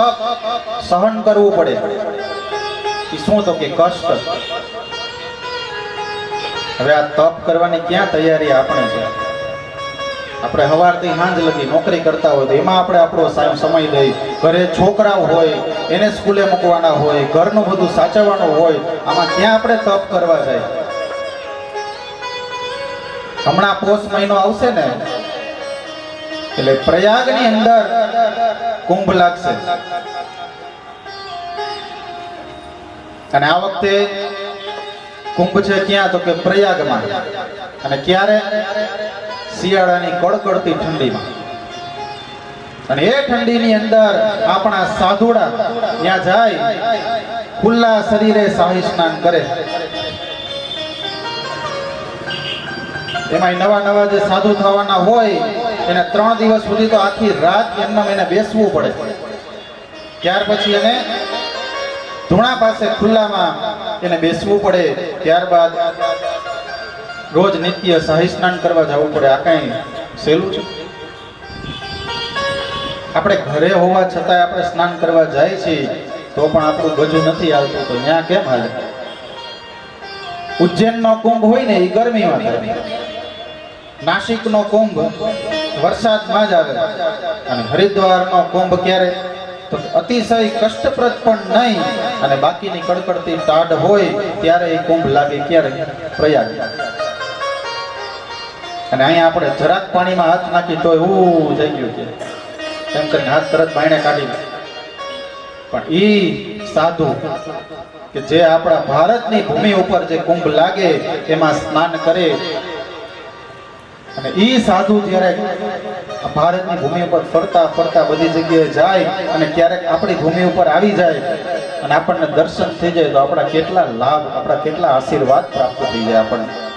તપ સહન કરવું પડે. શું તો કે કષ્ટ. હવે આ તપ કરવાની ક્યાં તૈયારી આપણે છે? આપણે સવારથી સાંજ લગી નોકરી કરતા હોય તો એમાં આપણે આપણો સમય દઈ. ઘરે છોકરાઓ હોય, એને સ્કૂલે મૂકવાના હોય, ઘરનું બધું સાચવવાનું હોય, આમાં ક્યાં આપણે તપ કરવા જાય? હમણાં પોષ મહિનો આવશે ને એટલે પ્રયાગની અંદર કુંભ લાગશે. અને આ વખતે કુંભ છે ક્યાં? તો કે પ્રયાગમાં. અને ક્યારે? શિયાળાની કડકડતી ઠંડીમાં. અને એ ઠંડીની અંદર આપણા સાધુડા ત્યાં જાય, ખુલ્લા શરીરે શાહી સ્નાન કરે. એમાં નવા નવા જે સાધુ થવાના હોય એને ત્રણ દિવસ સુધી તો આખી રાત એમના એને બેસવું પડે. ત્યાર પછી એને ધૂણા પાસે ખુલ્લામાં એને બેસવું પડે. ત્યારબાદ રોજ નિત્ય શાહી સ્નાન કરવા જવું પડે. આ કઈ સહેલું છે? આપણે ઘરે હોવા છતાંય આપણે સ્નાન કરવા જાય છીએ, તો પણ આપણું ગજું નથી આવતું તો ત્યાં કેમ હાલે? ઉજ્જૈનનો કુંભ હોય ને એ ગરમીમાં થાય. નાસિકનો કુંભ વરસાદમાં જ આવે. અને હરિદ્વારનો કુંભ ક્યારે? તો અતિશય કષ્ટપ્રદ પણ નહીં. અને બાકીની કડકડતી ટાઢ હોય ત્યારે એ કુંભ લાગે ક્યારે? પ્રયાગ. અને અહીંયા આપણે જરાક પાણીમાં હાથ નાખી તો એવું થઈ ગયું છે. એમ કરીને હાથ તરત બાયણે કાઢી. પણ ઈ સાધુ કે જે આપણા ભારતની ભૂમિ ઉપર જે કુંભ લાગે, એમાં સ્નાન કરે અને એ સાધુ જ્યારે ભારતની ભૂમિ ઉપર ફરતા ફરતા બધી જગ્યાએ જાય અને ક્યારેક આપણી ભૂમિ ઉપર આવી જાય અને આપણને દર્શન થઈ જાય તો આપણા કેટલા લાભ, આપણા કેટલા આશીર્વાદ પ્રાપ્ત થઈ જાય આપણને.